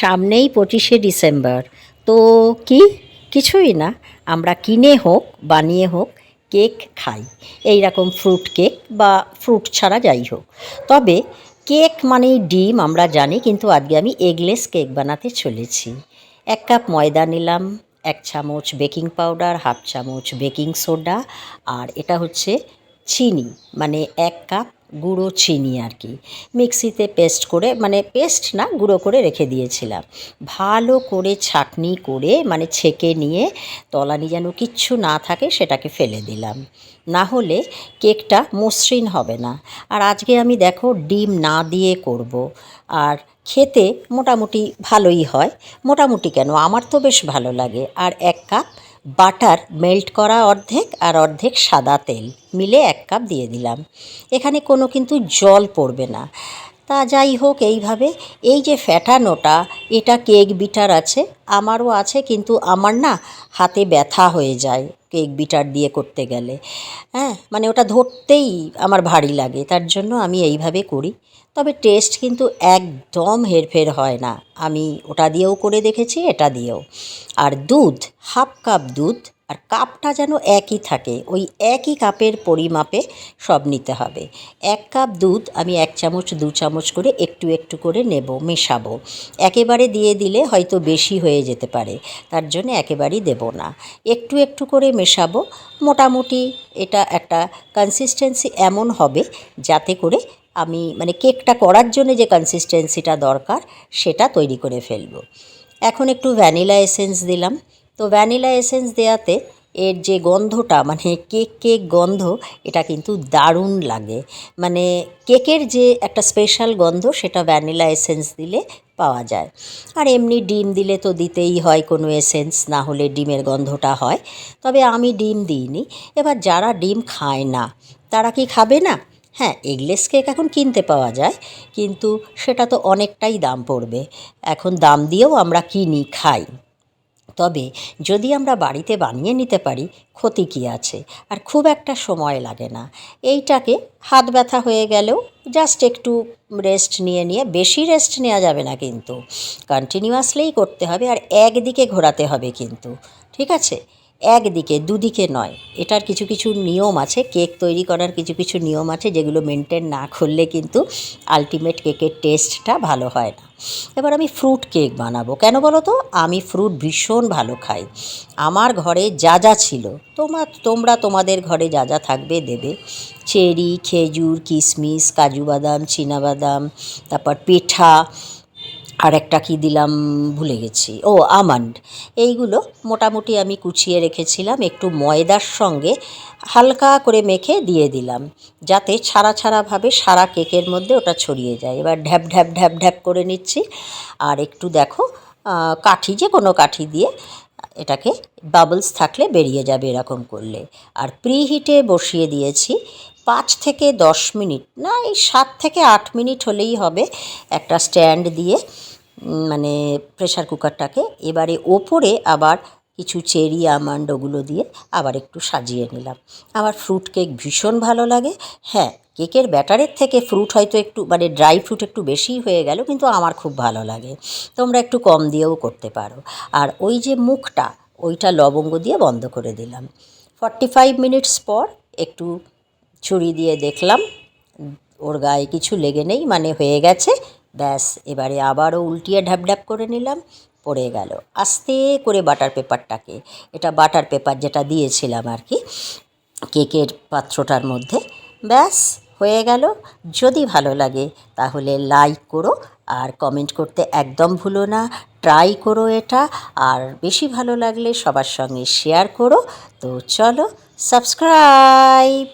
সামনেই পঁচিশে ডিসেম্বর। তো কি? কিছুই না। আমরা কিনে হোক, বানিয়ে হোক, কেক খাই। এই রকম ফ্রুট কেক বা ফ্রুট ছাড়া যাই হোক। তবে কেক মানেই ডিম আমরা জানি, কিন্তু আজকে আমি এগলেস কেক বানাতে চলেছি। এক কাপ ময়দা নিলাম, এক চামচ বেকিং পাউডার, হাফ চামচ বেকিং সোডা, আর এটা হচ্ছে চিনি। মানে এক কাপ গুঁড়ো চিনি আর কি। মিক্সিতে পেস্ট করে মানে পেস্ট না, গুঁড়ো করে রেখে দিয়েছিলাম। ভালো করে ছাঁকনি করে মানে ছেঁকে নিয়ে তলানি যেন কিচ্ছু না থাকে, সেটাকে ফেলে দিলাম। না হলে কেকটা মসৃণ হবে না। আর আজকে আমি দেখো ডিম না দিয়ে করব। আর খেতে মোটামুটি ভালোই হয়। মোটামুটি কেন? আমার তো বেশ ভালো লাগে। আর এক কাপ বাটার মেল্ট করা অর্ধেক আর অর্ধেক সাদা তেল। মিলে এক কাপ দিয়ে দিলাম। এখানে কোনো কিন্তু জল পড়বে না। তা যাই হোক এইভাবে। এই যে ফ্যাটানোটা এটা কেক বিটার আছে। আমারও আছে কিন্তু আমার না হাতে ব্যথা হয়ে যায় কেক বিটার দিয়ে করতে গেলে। হ্যাঁ মানে ওটা ধরতেই আমার ভারী লাগে, তার জন্য আমি এইভাবে করি। তবে টেস্ট কিন্তু একদম হেরফের হয় না। আমি ওটা দিয়েও করে দেখেছি, এটা দিয়েও। আর দুধ, হাফ কাপ দুধ আর কাপটা যেন একই থাকে, ওই একই কাপের পরিমাপে সব নিতে হবে। এক কাপ দুধ আমি এক চামচ, দু চামচ করে একটু একটু করে নেব, মেশাবো। একেবারে দিয়ে দিলে হয়তো বেশি হয়ে যেতে পারে, তার জন্য একেবারেই দেব না। একটু একটু করে মেশাবো, মোটামুটি এটা একটা কনসিস্টেন্সি এমন হবে, যাতে করে আমি মানে কেকটা করার জন্য যে কনসিস্টেন্সিটা দরকার, সেটা তৈরি করে ফেলব। এখন একটু ভ্যানিলা এসেন্স দিলাম। তো ভ্যানিলা এসেন্স দেওয়াতে এর যে গন্ধটা মানে কেক কেক গন্ধ, এটা কিন্তু দারুণ লাগে। মানে কেকের যে একটা স্পেশাল গন্ধ, সেটা ভ্যানিলা এসেন্স দিলে পাওয়া যায়। আর এমনি ডিম দিলে তো দিতেই হয় কোনো এসেন্স, না হলে ডিমের গন্ধটা হয়। তবে আমি ডিম দিইনি। এবার যারা ডিম খায় না, তারা কি খাবে না? হ্যাঁ এগলেস কেক এখন কিনতে পাওয়া যায়, কিন্তু সেটা তো অনেকটাই দাম পড়বে। এখন দাম দিয়েও আমরা কিনি, খাই। তবে যদি আমরা বাড়িতে বানিয়ে নিতে পারি, ক্ষতি কী আছে? আর খুব একটা সময় লাগে না। এইটাকে হাত ব্যথা হয়ে গেলেও জাস্ট একটু রেস্ট নিয়ে নিয়ে, বেশি রেস্ট নেওয়া যাবে না কিন্তু। কন্টিনিউয়াসলিই করতে হবে আর একদিকে ঘোরাতে হবে কিন্তু। ঠিক আছে? একদিকে, দুদিকে নয়। এটার কিছু কিছু নিয়ম আছে, কেক তৈরি করার কিছু কিছু নিয়ম আছে, যেগুলো মেনটেন না করলে কিন্তু আলটিমেট কেকের টেস্টটা ভালো হয় না। এবার আমি ফ্রুট কেক বানাবো। কেন বলো তো? আমি ফ্রুট ভীষণ ভালো খাই। আমার ঘরে যা যা ছিল তোমার তোমরা তোমাদের ঘরে যা যা থাকবে দেবে। চেরি, খেজুর কিশমিশ কাজু বাদাম বাদাম, তারপর পেঠা আর একটা কী দিলাম ভুলে গেছি। ও, আমন্ড। এইগুলো মোটামুটি আমি কুচিয়ে রেখেছিলাম, একটু ময়দার সঙ্গে হালকা করে মেখে দিয়ে দিলাম, যাতে ছাড়া ছাড়াভাবে সারা কেকের মধ্যে ওটা ছড়িয়ে যায়। এবার ঢ্যাপ ঢ্যাপ ঢ্যাপ ঢ্যাপ করে নিচ্ছি। আর একটু দেখো কাঠি যে কোনো কাঠি দিয়ে এটাকে বাবলস থাকলে বেরিয়ে যাবে এরকম করলে। আর প্রিহিটে বসিয়ে দিয়েছি পাঁচ থেকে দশ মিনিট, না, এই সাত থেকে আট মিনিট হলেই হবে একটা স্ট্যান্ড দিয়ে মানে প্রেশার কুকারটাকে এবারে ওপরে আবার কিছু চেরি, আমন্ড ওগুলো দিয়ে আবার একটু সাজিয়ে নিলাম। আমার ফ্রুট কেক ভীষণ ভালো লাগে। হ্যাঁ কেকের ব্যাটারের থেকে ফ্রুট হয়তো একটু মানে ড্রাই ফ্রুট একটু বেশিই হয়ে গেল, কিন্তু আমার খুব ভালো লাগে। তোমরা একটু কম দিয়েও করতে পারো। আর ওই যে মুখটা, ওইটা লবঙ্গ দিয়ে বন্ধ করে দিলাম। ফর্টি ফাইভ মিনিটস পর একটু ছুরি দিয়ে দেখলাম, ওর গায়ে কিছু লেগে নেই মানে হয়ে গেছে। ব্যাস, এবারে আবারও উল্টিয়ে ঢ্যাপ ঢ্যাপ করে নিলাম। পড়ে গেল। আস্তে করে বাটার পেপারটাকে, এটা বাটার পেপার যেটা দিয়েছিলাম আর কি, কেকের পাত্রটার মধ্যে, ব্যাস হয়ে গেল। যদি ভালো লাগে তাহলে লাইক করো আর কমেন্ট করতে একদম ভুলো না, ট্রাই করো এটা। আর বেশি ভালো লাগলে সবার সঙ্গে শেয়ার করো। তো চলো, সাবস্ক্রাইব!